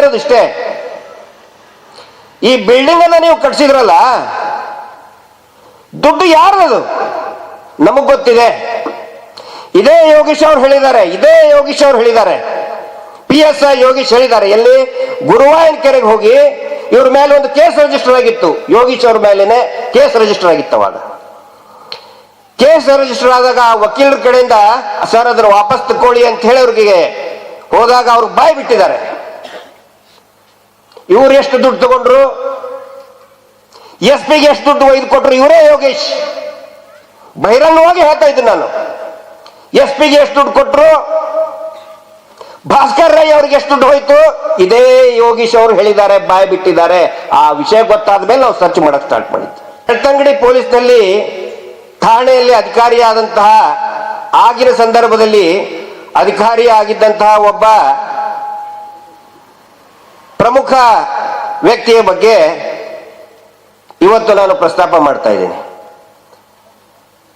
ಇರೋದು ಈ ಬಿಲ್ಡಿಂಗ್ ಅನ್ನ ನೀವು ಕಟ್ಸಿದ್ರಲ್ಲ, ದುಡ್ಡು ಯಾರದು ನಮಗ್ ಗೊತ್ತಿದೆ. ಇದೇ ಯೋಗೀಶ್ ಅವ್ರು ಹೇಳಿದ್ದಾರೆ, ಇದೇ ಯೋಗೀಶ್ ಅವ್ರು ಹೇಳಿದ್ದಾರೆ. ಪಿ ಎಸ್ ಐ ಯೋಗೀಶ್ ಹೇಳಿದ್ದಾರೆ, ಎಲ್ಲಿ ಗುರುವಾಯನ್ ಕೆರೆಗೆ ಹೋಗಿ ಇವ್ರ ಮೇಲೆ ಒಂದು ಕೇಸ್ ರಿಜಿಸ್ಟರ್ ಆಗಿತ್ತು. ಯೋಗೀಶ್ ಅವ್ರ ಮೇಲೆನೆ ಕೇಸ್ ರಿಜಿಸ್ಟರ್ ಆಗಿತ್ತು ಅವಾಗ. ಕೇಸ್ ರಿಜಿಸ್ಟರ್ ಆದಾಗ ವಕೀಲರ ಕಡೆಯಿಂದ, ಸರ್, ಅದ್ರ ವಾಪಸ್ ತಕೊಳ್ಳಿ ಅಂತ ಹೇಳಿ ಅವ್ರಿಗೆ ಹೋದಾಗ ಅವ್ರು ಬಾಯ್ ಬಿಟ್ಟಿದ್ದಾರೆ. ಇವ್ರು ಎಷ್ಟು ದುಡ್ಡು ತಗೊಂಡ್ರು? ಎಸ್ ಪಿಗೆ ಎಷ್ಟು ದುಡ್ಡು ಒಯ್ದು ಕೊಟ್ರು? ಇವರೇ ಯೋಗೇಶ್. ಬಹಿರಂಗವಾಗಿ ಹೇಳ್ತಾ ಇದ್ದೀನಿ ನಾನು. ಎಸ್ ಪಿಗೆ ಎಷ್ಟು ದುಡ್ಡು ಕೊಟ್ರು? ಭಾಸ್ಕರ್ ರೈ ಅವ್ರಿಗೆ ಎಷ್ಟು ದುಡ್ಡು ಹೋಯ್ತು? ಇದೇ ಯೋಗೀಶ್ ಅವರು ಹೇಳಿದ್ದಾರೆ, ಬಾಯಿ ಬಿಟ್ಟಿದ್ದಾರೆ. ಆ ವಿಷಯ ಗೊತ್ತಾದ ಮೇಲೆ ನಾವು ಸರ್ಚ್ ಮಾಡಕ್ ಸ್ಟಾರ್ಟ್ ಮಾಡಿದ್ವಿ ಬೆಳ್ತಂಗಡಿ ಪೊಲೀಸ್ನಲ್ಲಿ ಠಾಣೆಯಲ್ಲಿ ಅಧಿಕಾರಿಯಾದಂತಹ ಆಗಿನ ಸಂದರ್ಭದಲ್ಲಿ ಅಧಿಕಾರಿ ಆಗಿದ್ದಂತಹ ಒಬ್ಬ ಪ್ರಮುಖ ವ್ಯಕ್ತಿಯ ಬಗ್ಗೆ ಇವತ್ತು ನಾನು ಪ್ರಸ್ತಾಪ ಮಾಡ್ತಾ ಇದ್ದೀನಿ.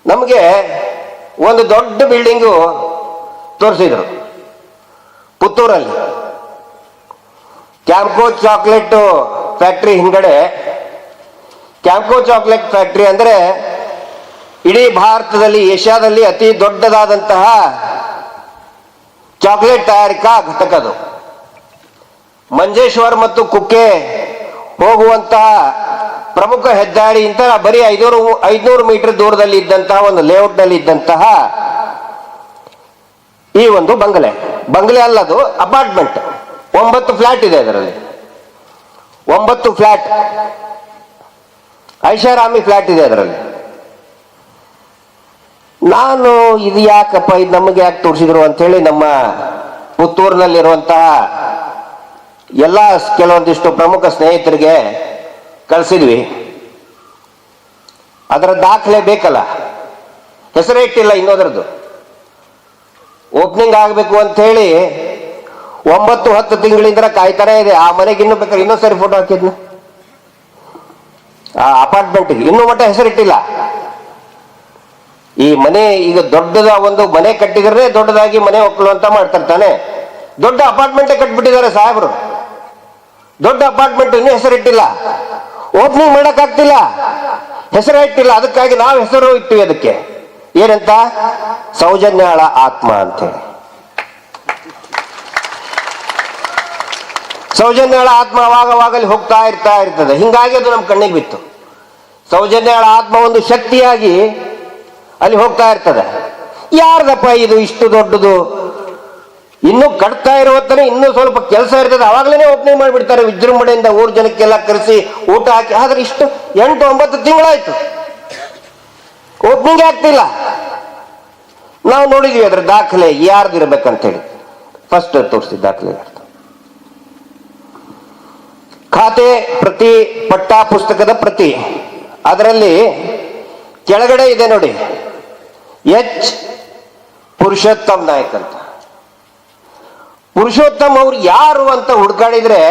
ನಮಗೆ ಒಂದು ದೊಡ್ಡ ಬಿಲ್ಡಿಂಗು ತೋರಿಸಿದ್ರು. ಪುತ್ತೂರಲ್ಲಿ. ಕ್ಯಾಂಪ್ಕೋ ಚಾಕ್ಲೇಟ್ ಫ್ಯಾಕ್ಟ್ರಿ ಹಿಂಗಡೆ ಕ್ಯಾಂಪ್ಕೋ ಚಾಕ್ಲೇಟ್ ಫ್ಯಾಕ್ಟ್ರಿ ಅಂದರೆ ಇಡೀ ಭಾರತದಲ್ಲಿ, ಏಷ್ಯಾದಲ್ಲಿ ಅತಿ ದೊಡ್ಡದಾದಂತಹ ಚಾಕ್ಲೇಟ್ ತಯಾರಿಕಾ ಘಟಕ ಅದು. ಮಂಜೇಶ್ವರ್ ಮತ್ತು ಕುಕ್ಕೆ ಹೋಗುವಂತಹ ಪ್ರಮುಖ ಹೆದ್ದಾರಿ ಇಂತ ಬರೀ ಐನೂರು ಐದ್ನೂರು ಮೀಟರ್ ದೂರದಲ್ಲಿ ಇದ್ದಂತಹ ಒಂದು ಲೇಔಟ್ನಲ್ಲಿ ಇದ್ದಂತಹ ಈ ಒಂದು ಬಂಗಲೆ. ಬಂಗಲೆ ಅಲ್ಲದು ಅಪಾರ್ಟ್ಮೆಂಟ್. ಒಂಬತ್ತು ಫ್ಲಾಟ್ ಇದೆ ಅದರಲ್ಲಿ. ಒಂಬತ್ತು ಫ್ಲಾಟ್. ಐಷಾರಾಮಿ ಫ್ಲಾಟ್ ಇದೆ ಅದರಲ್ಲಿ. ನಾನು ಇದು ಯಾಕಪ್ಪ ಇದು ನಮಗೆ ಯಾಕೆ ತೋರಿಸಿದ್ರು ಅಂತೇಳಿ ನಮ್ಮ ಪುತ್ತೂರಿನಲ್ಲಿರುವಂತಹ ಎಲ್ಲ ಕೆಲವೊಂದಿಷ್ಟು ಪ್ರಮುಖ ಸ್ನೇಹಿತರಿಗೆ ಕಳಿಸಿದ್ವಿ. ಅದರ ದಾಖಲೆ ಬೇಕಲ್ಲ. ಹೆಸರೇ ಇಟ್ಟಿಲ್ಲ ಇನ್ನೋದ್ರದ್ದು. ಓಪನಿಂಗ್ ಆಗಬೇಕು ಅಂತ ಹೇಳಿ ಒಂಬತ್ತು ಹತ್ತು ತಿಂಗಳಿಂದ ಕಾಯ್ತಾರೆ ಇದೆ. ಆ ಮನೆಗೆ ಇನ್ನೂ ಬೇಕಾದ್ರೆ ಇನ್ನೊಂದು ಸರಿ ಫೋಟೋ ಹಾಕಿದ್ನ. ಆ ಅಪಾರ್ಟ್ಮೆಂಟ್ಗೆ ಇನ್ನೂ ಮಟ್ಟ ಹೆಸರಿಟ್ಟಿಲ್ಲ ಈ ಮನೆ ಈಗ ದೊಡ್ಡದ ಒಂದು ಮನೆ ಕಟ್ಟಿದ್ರೆ ದೊಡ್ಡದಾಗಿ ಮನೆ ಒಕ್ಕಲು ಅಂತ ಮಾಡ್ತಾರೆ ತಾನೆ. ದೊಡ್ಡ ಅಪಾರ್ಟ್ಮೆಂಟ್ ಕಟ್ಬಿಟ್ಟಿದ್ದಾರೆ ಸಾಹೇಬರು. ದೊಡ್ಡ ಅಪಾರ್ಟ್ಮೆಂಟ್ ಇನ್ನೂ ಹೆಸರಿಟ್ಟಿಲ್ಲ ಓಪನಿಂಗ್ ಮಾಡೋಕ್ಕಾಗ್ತಿಲ್ಲ. ಹೆಸರೇ ಇಟ್ಟಿಲ್ಲ. ಅದಕ್ಕಾಗಿ ನಾವು ಹೆಸರು ಇಟ್ಟಿವಿ ಅದಕ್ಕೆ. ಏನಂತ? ಸೌಜನ್ಯಾಳ ಆತ್ಮ ಅಂತೇಳಿ. ಸೌಜನ್ಯಾಳ ಆತ್ಮ ಅವಾಗವಾಗಲಿ ಹೋಗ್ತಾ ಇರ್ತಾ ಇರ್ತದೆ. ಹಿಂಗಾಗಿ ಅದು ನಮ್ಮ ಕಣ್ಣಿಗೆ ಬಿತ್ತು. ಸೌಜನ್ಯಾಳ ಆತ್ಮ ಒಂದು ಶಕ್ತಿಯಾಗಿ ಅಲ್ಲಿ ಹೋಗ್ತಾ ಇರ್ತದೆ. ಯಾರ್ದಪ್ಪ ಇದು ಇಷ್ಟು ದೊಡ್ಡದು? ಇನ್ನು ಕಟ್ತಾ ಇರುವತ್ತನೇ ಇನ್ನೂ ಸ್ವಲ್ಪ ಕೆಲಸ ಇರ್ತದೆ. ಅವಾಗಲೇ ಓಪನಿಂಗ್ ಮಾಡಿಬಿಡ್ತಾರೆ. ವಿಜೃಂಭಣೆಯಿಂದ ಊರ್ ಜನಕ್ಕೆಲ್ಲ ಕರೆಸಿ ಊಟ ಹಾಕಿ. ಆದ್ರೆ ಇಷ್ಟು ಎಂಟು ಒಂಬತ್ತು ತಿಂಗಳಾಯ್ತು. ಓಪನಿಂಗ್ ಆಗ್ತಿಲ್ಲ. ನಾವು ನೋಡಿದ್ವಿ ಅದ್ರ ದಾಖಲೆ ಯಾರ್ದು ಇರ್ಬೇಕಂತೇಳಿ. ಫಸ್ಟ್ ತೋರಿಸಿ ದಾಖಲೆ ಖಾತೆ ಪ್ರತಿ ಪಟ್ಟ ಪುಸ್ತಕದ ಪ್ರತಿ. ಅದರಲ್ಲಿ ಕೆಳಗಡೆ ಇದೆ ನೋಡಿ. ಎಚ್. ಪುರುಷೋತ್ತಮ್ ನಾಯಕ್ ಅಂತ. ಪುರುಷೋತ್ತಮ್ ಅವ್ರು ಯಾರು ಅಂತ ಹುಡ್ಕಾಡಿದ್ರೆ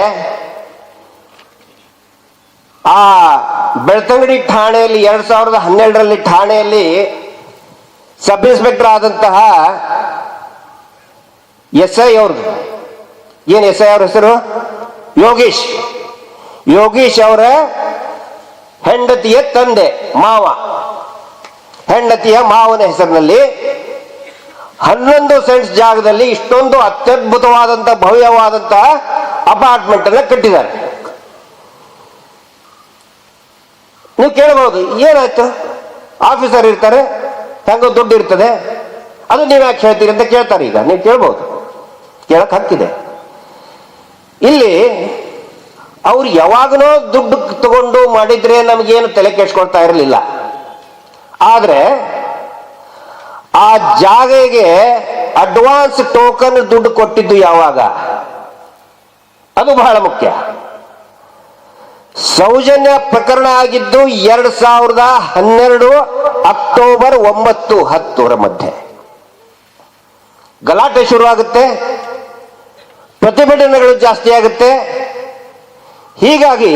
ಆ ಬೆಳ್ತಂಗಡಿ ಠಾಣೆಯಲ್ಲಿ ಎರಡ್ ಸಾವಿರದ ಹನ್ನೆರಡರಲ್ಲಿ ಠಾಣೆಯಲ್ಲಿ ಸಬ್ ಇನ್ಸ್ಪೆಕ್ಟರ್ ಆದಂತಹ ಎಸ್ ಐ ಅವ್ರದ್ದು. ಏನ್ ಎಸ್ ಐ ಅವ್ರ ಹೆಸರು? ಯೋಗೀಶ್. ಯೋಗೀಶ್ ಅವರ ಹೆಂಡತಿಯ ತಂದೆ, ಮಾವ. ಹೆಂಡತಿಯ ಮಾವನ ಹೆಸರಿನಲ್ಲಿ ಹನ್ನೊಂದು ಸೆಂಟ್ಸ್ ಜಾಗದಲ್ಲಿ ಇಷ್ಟೊಂದು ಅತ್ಯದ್ಭುತವಾದಂತ ಭವ್ಯವಾದಂತಹ ಅಪಾರ್ಟ್ಮೆಂಟ್ ಅನ್ನ ಕಟ್ಟಿದ್ದಾರೆ. ನೀವು ಕೇಳಬಹುದು ಏನಾಯ್ತು? ಆಫೀಸರ್ ಇರ್ತಾರೆ ಹೆಂಗೋ ದುಡ್ಡು ಇರ್ತದೆ, ಅದು ನೀವು ಯಾಕೆ ಹೇಳ್ತೀರಿ ಅಂತ ಕೇಳ್ತಾರೆ ಈಗ, ನೀವು ಕೇಳಬಹುದು ಕೇಳಕ್ ಹಕ್ಕಿದೆ ಇಲ್ಲಿ ಅವ್ರು ಯಾವಾಗನೋ ದುಡ್ಡು ತಗೊಂಡು ಮಾಡಿದ್ರೆ ನಮಗೇನು ತಲೆ ಕೆಡ್ಸ್ಕೊಳ್ತಾ ಇರಲಿಲ್ಲ. ಆದ್ರೆ ಆ ಜಾಗೆಗೆ ಅಡ್ವಾನ್ಸ್ ಟೋಕನ್ ದುಡ್ಡು ಕೊಟ್ಟಿದ್ದು ಯಾವಾಗ? ಅದು ಬಹಳ ಮುಖ್ಯ. ಸೌಜನ್ಯ ಪ್ರಕರಣ ಆಗಿದ್ದು ಎರಡ್ ಸಾವಿರದ ಹನ್ನೆರಡು ಅಕ್ಟೋಬರ್ ಒಂಬತ್ತು ಹತ್ತರ ಮಧ್ಯೆ. ಗಲಾಟೆ ಶುರುವಾಗುತ್ತೆ, ಪ್ರತಿಭಟನೆಗಳು ಜಾಸ್ತಿ ಆಗುತ್ತೆ. ಹೀಗಾಗಿ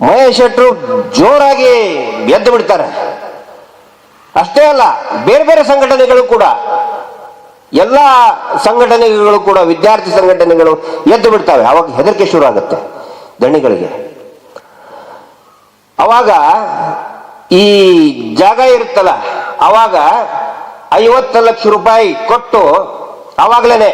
ಮಹೇಶ್ ಶೆಟ್ರು ಜೋರಾಗಿ ಎದ್ದು ಬಿಡ್ತಾರೆ. ಅಷ್ಟೇ ಅಲ್ಲ, ಬೇರೆ ಬೇರೆ ಸಂಘಟನೆಗಳು ಕೂಡ, ಎಲ್ಲ ಸಂಘಟನೆಗಳು ಕೂಡ, ವಿದ್ಯಾರ್ಥಿ ಸಂಘಟನೆಗಳು ಎದ್ದು ಬಿಡ್ತವೆ. ಅವಾಗ ಹೆದರಿಕೆ ಶುರು ಆಗುತ್ತೆ ದಣಿಗಳಿಗೆ. ಅವಾಗ ಈ ಜಾಗ ಇರುತ್ತಲ್ಲ, ಅವಾಗ ಐವತ್ತು ಲಕ್ಷ ರೂಪಾಯಿ ಕೊಟ್ಟು ಅವಾಗ್ಲೇನೆ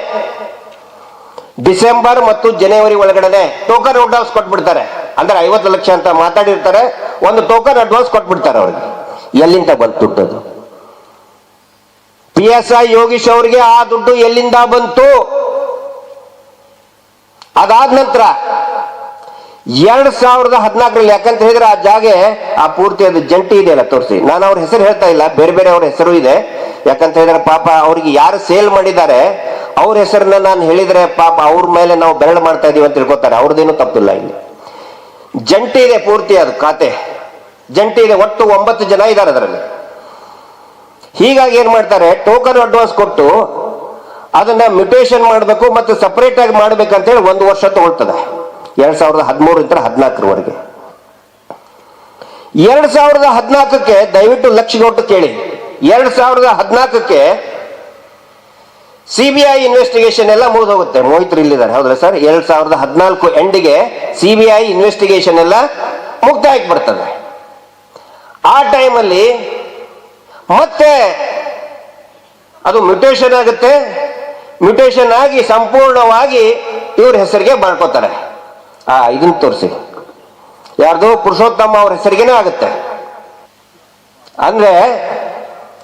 ಡಿಸೆಂಬರ್ ಮತ್ತು ಜನವರಿ ಒಳಗಡೆ ಟೋಕನ್ ಅಡ್ವಾನ್ಸ್ ಕೊಟ್ಬಿಡ್ತಾರೆ. ಅಂದ್ರೆ ಐವತ್ತು ಲಕ್ಷ ಅಂತ ಮಾತಾಡಿರ್ತಾರೆ, ಒಂದು ಟೋಕನ್ ಅಡ್ವಾನ್ಸ್ ಕೊಟ್ಬಿಡ್ತಾರೆ ಅವ್ರಿಗೆ. ಎಲ್ಲಿಂದ ಬಂತು ದುಡ್ಡು ಅದು ಪಿ ಎಸ್ ಐ ಯೋಗೀಶ್ ಅವರಿಗೆ ಆ ದುಡ್ಡು ಎಲ್ಲಿಂದ ಬಂತು? ಅದಾದ ನಂತರ ಎರಡ್ ಸಾವಿರದ ಹದಿನಾಲ್ಕರಲ್ಲಿ ಯಾಕಂತ ಹೇಳಿದ್ರೆ ಆ ಜಾಗೆ ಆ ಪೂರ್ತಿ ಅದು ಜಂಟಿ ಇದೆಯಲ್ಲ, ತೋರಿಸಿ. ನಾನು ಅವ್ರ ಹೆಸರು ಹೇಳ್ತಾ ಇಲ್ಲ, ಬೇರೆ ಬೇರೆ ಅವ್ರ ಹೆಸರು ಇದೆ. ಯಾಕಂತ ಹೇಳಿದ್ರೆ ಪಾಪ ಅವ್ರಿಗೆ ಯಾರು ಸೇಲ್ ಮಾಡಿದ್ದಾರೆ, ಅವ್ರ ಹೆಸರನ್ನ ನಾನು ಹೇಳಿದ್ರೆ ಪಾಪ ಅವ್ರ ಮೇಲೆ ನಾವು ಬೆರಳು ಮಾಡ್ತಾ ಇದೀವಿ ಅಂತ ತಿಳ್ಕೊತಾರೆ. ಅವ್ರದ್ದೇನು ತಪ್ಪಿಲ್ಲ ಇಲ್ಲಿ. ಜಂಟಿ ಇದೆ ಪೂರ್ತಿ ಅದು ಖಾತೆ. ಜಂಟಿ ಇದೆ ಒಟ್ಟು ಒಂಬತ್ತು ಜನ ಇದ್ದಾರೆ ಅದರಲ್ಲಿ. ಹೀಗಾಗಿ ಏನ್ ಮಾಡ್ತಾರೆ ಟೋಕನ್ ಅಡ್ವಾನ್ಸ್ ಕೊಟ್ಟು ಅದನ್ನ ಮ್ಯೂಟೇಷನ್ ಮಾಡಬೇಕು ಮತ್ತು ಸಪರೇಟ್ ಆಗಿ ಮಾಡ್ಬೇಕಂತ ಹೇಳಿ ಒಂದು ವರ್ಷ ತಗೊಳ್ತದೆ. ಎರಡ್ ಸಾವಿರದ ಹದಿಮೂರರಿಂದ ಹದಿನಾಲ್ಕರವರೆಗೆ. ಎರಡ್ ಸಾವಿರದ ಹದಿನಾಲ್ಕಕ್ಕೆ, ದಯವಿಟ್ಟು ಲಕ್ಷ ಕೊಟ್ಟು ಕೇಳಿ. ಎರಡ್ ಸಾವಿರದ ಹದಿನಾಲ್ಕಕ್ಕೆ ಸಿಬಿಐ ಇನ್ವೆಸ್ಟಿಗೇಷನ್ ಎಲ್ಲ ಮುಗಿದು ಹೋಗುತ್ತೆ ಮೋಹಿತ್ರು ಇಲ್ಲಿದ್ದಾರೆ. ಹೌದಾ ಸರ್? ಎರಡ್ ಸಾವಿರದ ಹದಿನಾಲ್ಕು ಎಂಡಿಗೆ ಸಿಬಿಐ ಇನ್ವೆಸ್ಟಿಗೇಷನ್ ಎಲ್ಲ ಮುಕ್ತಾಯಕ್ಕೆ ಬರ್ತದೆ. ಆ ಟೈಮಲ್ಲಿ ಮತ್ತೆ ಅದು ಮ್ಯೂಟೇಷನ್ ಆಗುತ್ತೆ. ಮ್ಯೂಟೇಷನ್ ಆಗಿ ಸಂಪೂರ್ಣವಾಗಿ ಇವ್ರ ಹೆಸರಿಗೆ ಮಾಡ್ಕೋತಾರೆ ಆ, ಇದನ್ನ ತೋರಿಸಿ. ಯಾರ್ದು ಪುರುಷೋತ್ತಮ ಅವ್ರ ಹೆಸರಿಗೇನೆ ಆಗುತ್ತೆ. ಅಂದ್ರೆ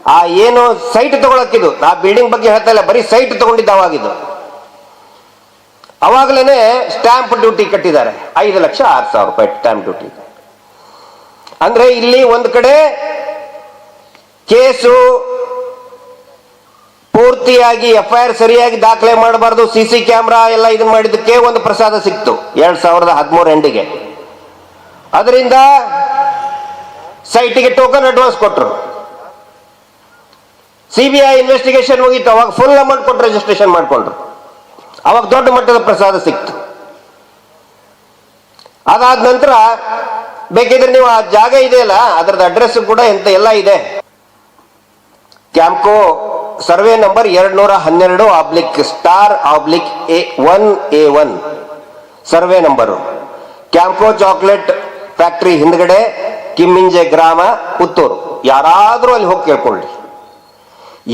ಆ ಏನು ಸೈಟ್ ತಗೊಳಕ್ಕಿದು ಆ ಬಿಲ್ಡಿಂಗ್ ಬಗ್ಗೆ ಹೇಳ್ತಾ ಇಲ್ಲ, ಬರೀ ಸೈಟ್ ತಗೊಂಡಿದ್ದ ಅವಾಗಿದ್ದು. ಅವಾಗಲೇ ಸ್ಟ್ಯಾಂಪ್ ಡ್ಯೂಟಿ ಕಟ್ಟಿದ್ದಾರೆ. ಐದು ಲಕ್ಷ ಆರು ಸಾವಿರ ರೂಪಾಯಿ ಸ್ಟ್ಯಾಂಪ್ ಡ್ಯೂಟಿ ಅಂದ್ರೆ ಇಲ್ಲಿ ಒಂದು ಕಡೆ ಕೇಸು ಪೂರ್ತಿಯಾಗಿ ಎಫ್ ಐ ಆರ್ ಸರಿಯಾಗಿ ದಾಖಲೆ ಮಾಡಬಾರ್ದು ಸಿ ಸಿ ಕ್ಯಾಮ್ರಾ ಎಲ್ಲ ಇದನ್ನ ಮಾಡಿದ್ದಕ್ಕೆ ಒಂದು ಪ್ರಸಾದ ಸಿಕ್ತು ಎರಡ್ ಸಾವಿರದ ಹದಿಮೂರು ಎಂಡಿಗೆ. ಅದರಿಂದ ಸೈಟಿಗೆ ಟೋಕನ್ ಅಡ್ವಾನ್ಸ್ ಕೊಟ್ಟರು ಸಿ ಬಿ ಐ ಇನ್ವೆಸ್ಟಿಗೇಷನ್ ಹೋಗಿತ್ತು ಅವಾಗ ಫುಲ್ ಅಮೌಂಟ್ ಕೊಟ್ಟು ರಿಜಿಸ್ಟ್ರೇಷನ್ ಮಾಡಿಕೊಂಡ್ರು. ಅವಾಗ ದೊಡ್ಡ ಮಟ್ಟದ ಪ್ರಸಾದ ಸಿಕ್ತು. ಅದಾದ ನಂತರ ಬೇಕಿದ್ರೆ ನೀವು ಆ ಜಾಗ ಇದೆಯಲ್ಲ, ಅದ್ರದ್ದು ಅಡ್ರೆಸ್ ಕೂಡ ಎಂತ ಎಲ್ಲ ಇದೆ. ಕ್ಯಾಂಪ್ಕೋ ಸರ್ವೆ ನಂಬರ್ ಎರಡ್ ನೂರ ಹನ್ನೆರಡು oblique star oblique A one A one survey number Campco chocolate factory ಹಿಂದ್ಗಡೆ ಕಿಮ್ಮಿಂಜೆ ಗ್ರಾಮ, ಪುತ್ತೂರು. ಯಾರಾದರೂ ಅಲ್ಲಿ ಹೋಗಿ ಕೇಳ್ಕೊಳ್ಳಿ.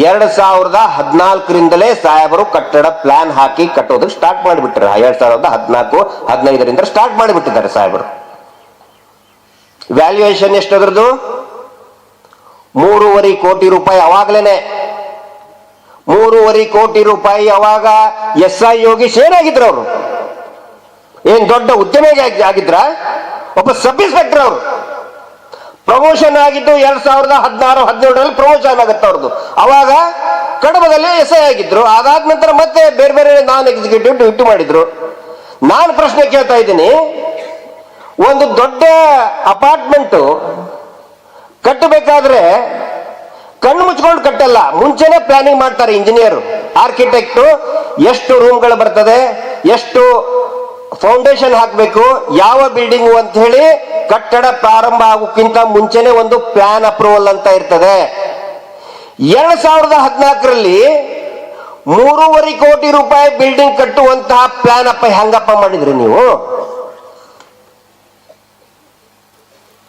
ಎರಡ್ ಸಾವಿರದ ಹದಿನಾಲ್ಕರಿಂದಲೇ ಸಾಹೇಬರು ಕಟ್ಟಡ ಪ್ಲಾನ್ ಹಾಕಿ ಕಟ್ಟೋದಕ್ಕೆ ಸ್ಟಾರ್ಟ್ ಮಾಡಿಬಿಟ್ಟಾರೆ ಎರಡ್ ಸಾವಿರದ ಹದಿನಾಲ್ಕು, ಹದಿನೈದರಿಂದ ಸ್ಟಾರ್ಟ್ ಮಾಡಿಬಿಟ್ಟಿದ್ದಾರೆ ಸಾಹೇಬರು. ವ್ಯಾಲ್ಯೂಯೇಷನ್ ಎಷ್ಟು ಅದರದ್ದು ಮೂರುವರೆ ಕೋಟಿ ರೂಪಾಯಿ ಅವಾಗ್ಲೇನೆ. ಮೂರುವರೆ ಕೋಟಿ ರೂಪಾಯಿ ಅವಾಗ ಎಸ್ ಐ ಯೋಗೀಶ್ ಏನಾಗಿದ್ರು ಅವರು ಏನ್ ದೊಡ್ಡ ಉದ್ಯಮಿಗೆ ಆಗಿ- ಆಗಿದ್ರ? ಒಬ್ಬ ಸಬ್ ಇನ್ಸ್ಪೆಕ್ಟರ್ ಅವರು. ಪ್ರಮೋಷನ್ ಆಗಿದ್ದು ಎರಡ್ ಸಾವಿರದ ಹದಿನಾರು, ಹದಿನೇಳರಲ್ಲಿ ಪ್ರಮೋಷನ್ ಆಗುತ್ತೆ ಅವ್ರದ್ದು ಅವಾಗ ಕಡಬದಲ್ಲಿ ಎಸ್ ಐ ಆಗಿದ್ರು. ಅದಾದ ನಂತರ ಮತ್ತೆ ಬೇರೆ ಬೇರೆ ನಾನ್ ಎಕ್ಸಿಕ್ಯೂಟಿವ್ ಡ್ಯೂಟಿ ಮಾಡಿದ್ರು. ನಾನು ಪ್ರಶ್ನೆ ಕೇಳ್ತಾ ಇದ್ದೀನಿ. ಒಂದು ದೊಡ್ಡ ಅಪಾರ್ಟ್ಮೆಂಟು ಕಟ್ಟಬೇಕಾದ್ರೆ ಕಣ್ಣು ಮುಚ್ಕೊಂಡು ಕಟ್ಟಲ್ಲ. ಮುಂಚೆನೆ ಪ್ಲಾನಿಂಗ್ ಮಾಡ್ತಾರೆ ಇಂಜಿನಿಯರ್, ಆರ್ಕಿಟೆಕ್ಟ್, ಎಷ್ಟು ರೂಮ್ಗಳು ಬರ್ತದೆ, ಎಷ್ಟು ಫೌಂಡೇಶನ್ ಹಾಕಬೇಕು, ಯಾವ ಬಿಲ್ಡಿಂಗು ಅಂತ ಹೇಳಿ ಕಟ್ಟಡ ಪ್ರಾರಂಭ ಆಗೋಕ್ಕಿಂತ ಮುಂಚೆನೆ ಒಂದು ಪ್ಲಾನ್ ಅಪ್ರೂವಲ್ ಅಂತ ಇರ್ತದೆ. ಎರಡ್ ಸಾವಿರದ ಹದಿನಾಲ್ಕರಲ್ಲಿ ಮೂರುವರೆ ಕೋಟಿ ರೂಪಾಯಿ ಬಿಲ್ಡಿಂಗ್ ಕಟ್ಟುವಂತಹ ಪ್ಲಾನ್ ಅಪ್ಪ ಹೆಂಗಪ್ಪ ಮಾಡಿದ್ರಿ ನೀವು?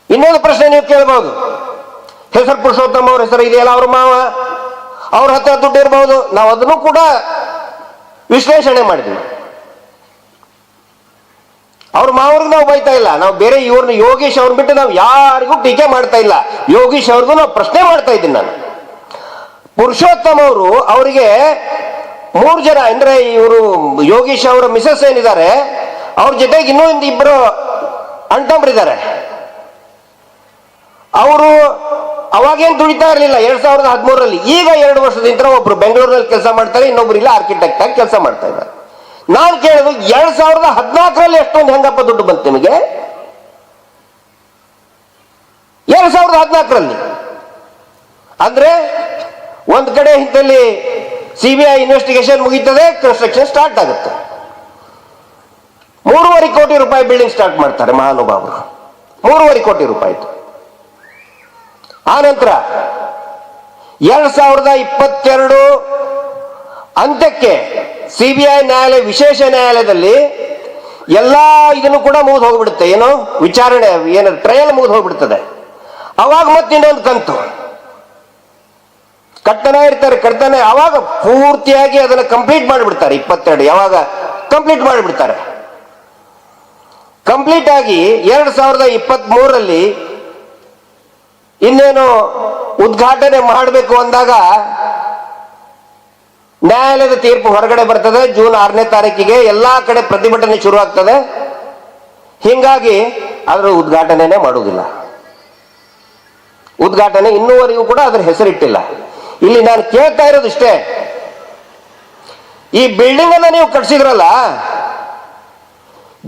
ಇನ್ನೊಂದು ಪ್ರಶ್ನೆ ನೀವು ಕೇಳಬಹುದು ಹೆಸರು ಪುರುಷೋತ್ತಮ ಅವ್ರ ಹೆಸರು ಇದೆಯಲ್ಲ ಅವ್ರ ಮಾವ? ಅವ್ರ ಹತ್ರ ದುಡ್ಡು ಇರಬಹುದು ನಾವು ಅದನ್ನು ಕೂಡ ವಿಶ್ಲೇಷಣೆ ಮಾಡಿದ್ವಿ. ಅವ್ರ ಮಾವ್ರಿಗೆ ನಾವು ಬೈತಾ ಇಲ್ಲ. ನಾವು ಬೇರೆ ಇವ್ರನ್ನ ಯೋಗೀಶ್ ಅವ್ರನ್ನ ಬಿಟ್ಟು ನಾವು ಯಾರಿಗೂ ಟೀಕೆ ಮಾಡ್ತಾ ಇಲ್ಲ. ಯೋಗೀಶ್ ಅವ್ರಿಗೂ ನಾವು ಪ್ರಶ್ನೆ ಮಾಡ್ತಾ ಇದ್ದೀನಿ ನಾನು. ಪುರುಷೋತ್ತಮ ಅವರು ಅವರಿಗೆ ಮೂರು ಜನ, ಅಂದ್ರೆ ಇವರು ಯೋಗೀಶ್ ಅವರ ಮಿಸಸ್ ಏನಿದ್ದಾರೆ, ಅವ್ರ ಜೊತೆಗೆ ಇನ್ನೂ ಇಬ್ಬರು ಅಣ್ತಂಬ್ರಿದ್ದಾರೆ ಅವರು ಅವಾಗೇನ್ ದುಡಿತಾ ಇರಲಿಲ್ಲ, ಎರಡ್ ಸಾವಿರದ ಹದಿಮೂರರಲ್ಲಿ. ಈಗ ಎರಡು ವರ್ಷದಿಂದ ಒಬ್ರು ಬೆಂಗಳೂರಿನಲ್ಲಿ ಕೆಲಸ ಮಾಡ್ತಾರೆ, ಇನ್ನೊಬ್ರು ಇಲ್ಲ ಆರ್ಕಿಟೆಕ್ಟ್ ಆಗಿ ಕೆಲಸ ಮಾಡ್ತಾ ಇದ್ದಾರೆ. ನಾನು ಕೇಳಿದ್ರು ಎರಡ್ ಸಾವಿರದ ಹದಿನಾಲ್ಕರಲ್ಲಿ ಎಷ್ಟೊಂದು ಹೆಂಗಪ್ಪ ದುಡ್ಡು ಬಂತು ನಿಮಗೆ? ಎರಡ್ ಸಾವಿರದ ಹದಿನಾಲ್ಕರಲ್ಲಿ. ಅಂದ್ರೆ ಒಂದ್ ಕಡೆ ಇಂಥಲ್ಲಿ ಸಿಬಿಐ ಇನ್ವೆಸ್ಟಿಗೇಷನ್ ಮುಗೀತದೆ ಕನ್ಸ್ಟ್ರಕ್ಷನ್ ಸ್ಟಾರ್ಟ್ ಆಗುತ್ತೆ. ಮೂರುವರೆ ಕೋಟಿ ರೂಪಾಯಿ ಬಿಲ್ಡಿಂಗ್ ಸ್ಟಾರ್ಟ್ ಮಾಡ್ತಾರೆ ಮಹಾನುಭಾವರು. ಮೂರುವರೆ ಕೋಟಿ ರೂಪಾಯಿ ಆ ನಂತರ ಎರಡ್ ಸಾವಿರದ ಇಪ್ಪತ್ತೆರಡು ಅಂತ್ಯಕ್ಕೆ ಸಿಬಿಐ ನ್ಯಾಯಾಲಯ, ವಿಶೇಷ ನ್ಯಾಯಾಲಯದಲ್ಲಿ ಎಲ್ಲಾ ಇದನ್ನು ಕೂಡ ಮುಗಿದು ಹೋಗ್ಬಿಡುತ್ತೆ. ಏನು? ವಿಚಾರಣೆ, ಏನು ಟ್ರಯಲ್ ಮುಗಿದು ಹೋಗ್ಬಿಡ್ತದೆ. ಅವಾಗ ಮತ್ತೆ ಇನ್ನೊಂದು ಕಂತು. ಕಟ್ಟನೇ ಇರ್ತಾರೆ ಕಟ್ತಾನೆ ಅವಾಗ ಪೂರ್ತಿಯಾಗಿ ಅದನ್ನು ಕಂಪ್ಲೀಟ್ ಮಾಡಿಬಿಡ್ತಾರೆ. ಇಪ್ಪತ್ತೆರಡು, ಯಾವಾಗ? ಕಂಪ್ಲೀಟ್ ಮಾಡಿಬಿಡ್ತಾರೆ. ಕಂಪ್ಲೀಟ್ ಆಗಿ ಎರಡ್ ಸಾವಿರದ ಇಪ್ಪತ್ತ್ ಮೂರರಲ್ಲಿ ಇನ್ನೇನು ಉದ್ಘಾಟನೆ ಮಾಡಬೇಕು ಅಂದಾಗ ನ್ಯಾಯಾಲಯದ ತೀರ್ಪು ಹೊರಗಡೆ ಬರ್ತದೆ, ಜೂನ್ ಆರನೇ ತಾರೀಕಿಗೆ ಎಲ್ಲಾ ಕಡೆ ಪ್ರತಿಭಟನೆ ಶುರು ಆಗ್ತದೆ ಹಿಂಗಾಗಿ ಅದರ ಉದ್ಘಾಟನೆನೇ ಮಾಡುವುದಿಲ್ಲ. ಉದ್ಘಾಟನೆ ಇನ್ನೂವರೆಗೂ ಕೂಡ ಅದರ ಹೆಸರಿಟ್ಟಿಲ್ಲ. ಇಲ್ಲಿ ನಾನು ಕೇಳ್ತಾ ಇರೋದು ಇಷ್ಟೇ, ಈ ಬಿಲ್ಡಿಂಗ್ ಅನ್ನ ನೀವು ಕಟ್ಸಿದ್ರಲ್ಲ,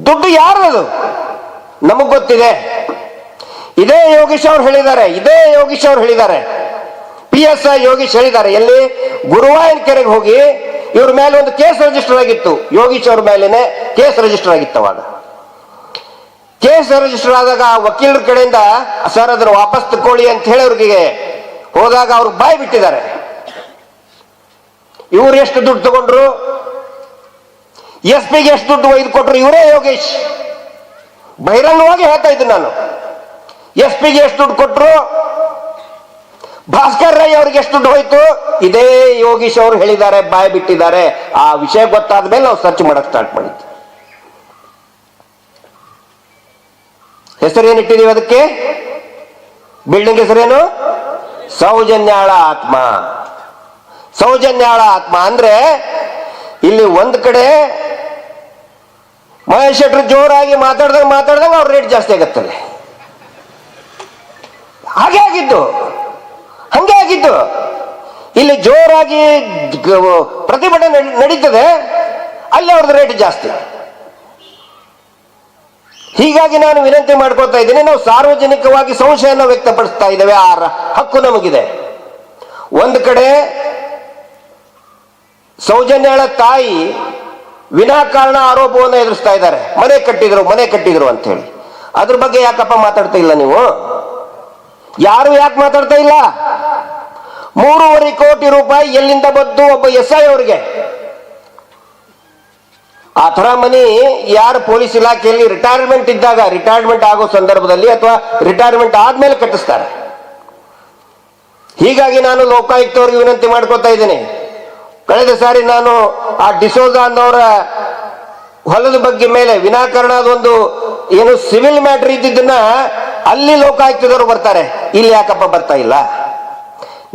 ದುಡ್ಡು ಯಾರದು? ನಮಗ್ ಗೊತ್ತಿದೆ. ಇದೇ ಯೋಗೀಶ್ ಅವ್ರು ಹೇಳಿದ್ದಾರೆ, ಇದೇ ಯೋಗೀಶ್ ಅವ್ರು ಹೇಳಿದ್ದಾರೆ. ಪಿ ಎಸ್ ಐ ಯೋಗೀಶ್ ಹೇಳಿದ್ದಾರೆ, ಎಲ್ಲಿ ಗುರುವಾಯನ್ ಕೆರೆಗೆ ಹೋಗಿ ಇವ್ರ ಮೇಲೆ ಒಂದು ಕೇಸ್ ರಿಜಿಸ್ಟರ್ ಆಗಿತ್ತು. ಯೋಗೀಶ್ ಅವ್ರ ಮೇಲೇನೆ ಕೇಸ್ ರಿಜಿಸ್ಟರ್ ಆಗಿತ್ತು ಅವಾಗ. ಕೇಸ್ ರಿಜಿಸ್ಟರ್ ಆದಾಗ ವಕೀಲರ ಕಡೆಯಿಂದ, ಸರ್, ಅದನ್ನು ವಾಪಸ್ ತಕೊಳ್ಳಿ ಅಂತ ಹೇಳಿ ಅವ್ರಿಗೆ ಹೋದಾಗ ಅವ್ರು ಬಾಯಿ ಬಿಟ್ಟಿದ್ದಾರೆ. ಇವ್ರು ಎಷ್ಟು ದುಡ್ಡು ತಗೊಂಡ್ರು? ಎಸ್ ಪಿಗೆ ಎಷ್ಟು ದುಡ್ಡು ಒಯ್ದು ಕೊಟ್ರು? ಇವರೇ ಯೋಗೇಶ್. ಬಹಿರಂಗವಾಗಿ ಹೇಳ್ತಾ ಇದ್ದೀನಿ ನಾನು. ಎಸ್ ಪಿಗೆ ಎಷ್ಟು ದುಡ್ಡು ಕೊಟ್ಟರು ಭಾಸ್ಕರ್ ರೈ ಅವ್ರಿಗೆ ಎಷ್ಟು ದುಡ್ಡು ಹೋಯ್ತು? ಇದೇ ಯೋಗೀಶ್ ಅವರು ಹೇಳಿದ್ದಾರೆ, ಬಾಯಿ ಬಿಟ್ಟಿದ್ದಾರೆ. ಆ ವಿಷಯ ಗೊತ್ತಾದ ಮೇಲೆ ನಾವು ಸರ್ಚ್ ಮಾಡಕ್ ಸ್ಟಾರ್ಟ್ ಮಾಡಿದ್ವಿ ಹೆಸರೇನು ಇಟ್ಟಿದೀವಿ ಅದಕ್ಕೆ? ಬಿಲ್ಡಿಂಗ್ ಹೆಸರೇನು? ಸೌಜನ್ಯಾಳ ಆತ್ಮ. ಸೌಜನ್ಯಾಳ ಆತ್ಮ ಅಂದ್ರೆ ಇಲ್ಲಿ ಒಂದ್ ಕಡೆ ಮಹೇಶ್ ಶೆಟ್ರು ಜೋರಾಗಿ ಮಾತಾಡ್ದಂಗೆ ಮಾತಾಡ್ದಂಗೆ ಅವ್ರ ರೇಟ್ ಜಾಸ್ತಿ ಆಗತ್ತಲ್ಲ ಹಾಗೆ ಆಗಿದ್ದು, ಹಂಗೆ ಆಗಿದ್ದು. ಇಲ್ಲಿ ಜೋರಾಗಿ ಪ್ರತಿಭಟನೆ ನಡಿ- ನಡೀತದೆ, ಅಲ್ಲಿ ಅವ್ರದ್ದು ರೇಟ್ ಜಾಸ್ತಿ. ಹೀಗಾಗಿ ನಾನು ವಿನಂತಿ ಮಾಡ್ಕೊಳ್ತಾ ಇದ್ದೀನಿ, ನಾವು ಸಾರ್ವಜನಿಕವಾಗಿ ಸಂಶಯನ ವ್ಯಕ್ತಪಡಿಸ್ತಾ ಇದ್ದೇವೆ, ಆ ಹಕ್ಕು ನಮಗಿದೆ. ಒಂದು ಕಡೆ, ಸೌಜನ್ಯಳ ತಾಯಿ ವಿನಾಕಾರಣ ಆರೋಪವನ್ನು ಎದುರಿಸ್ತಾ ಇದ್ದಾರೆ. ಮನೆ ಕಟ್ಟಿದ್ರು ಮನೆ ಕಟ್ಟಿದ್ರು ಅಂತ ಹೇಳಿ. ಅದ್ರ ಬಗ್ಗೆ ಯಾಕಪ್ಪ ಮಾತಾಡ್ತಾ ಇಲ್ಲ ನೀವು? ಯಾರು ಯಾಕೆ ಮಾತಾಡ್ತಾ ಇಲ್ಲ? ಮೂರುವರೆ ಕೋಟಿ ರೂಪಾಯಿ ಎಲ್ಲಿಂದ ಬಂತು ಒಬ್ಬ ಎಸ್ ಐ ಅವರಿಗೆ? ಆ ಥರ ಮನಿ ಯಾರು ಪೊಲೀಸ್ ಇಲಾಖೆಯಲ್ಲಿ ರಿಟೈರ್ಮೆಂಟ್ ಇದ್ದಾಗ ರಿಟೈರ್ಮೆಂಟ್ ಆಗೋ ಸಂದರ್ಭದಲ್ಲಿ ಅಥವಾ ರಿಟೈರ್ಮೆಂಟ್ ಆದ್ಮೇಲೆ ಕಟ್ಟಿಸ್ತಾರೆ. ಹೀಗಾಗಿ ನಾನು ಲೋಕಾಯುಕ್ತವ್ರಿಗೆ ವಿನಂತಿ ಮಾಡ್ಕೊತಾ ಇದ್ದೀನಿ. ಕಳೆದ ಸಾರಿ ನಾನು ಆ ಡಿಸೋಜ ಅನ್ನೋರ ಹೊಲದ ಬಗ್ಗೆ ಮೇಲೆ ವಿನಾಕಾರಣ ಅದೊಂದು ಏನು ಸಿವಿಲ್ ಮ್ಯಾಟರ್ ಇದ್ದಿದ್ದನ್ನ ಅಲ್ಲಿ ಲೋಕಾಯುಕ್ತದವರು ಬರ್ತಾರೆ. ಇಲ್ಲಿ ಯಾಕಪ್ಪ ಬರ್ತಾ ಇಲ್ಲ?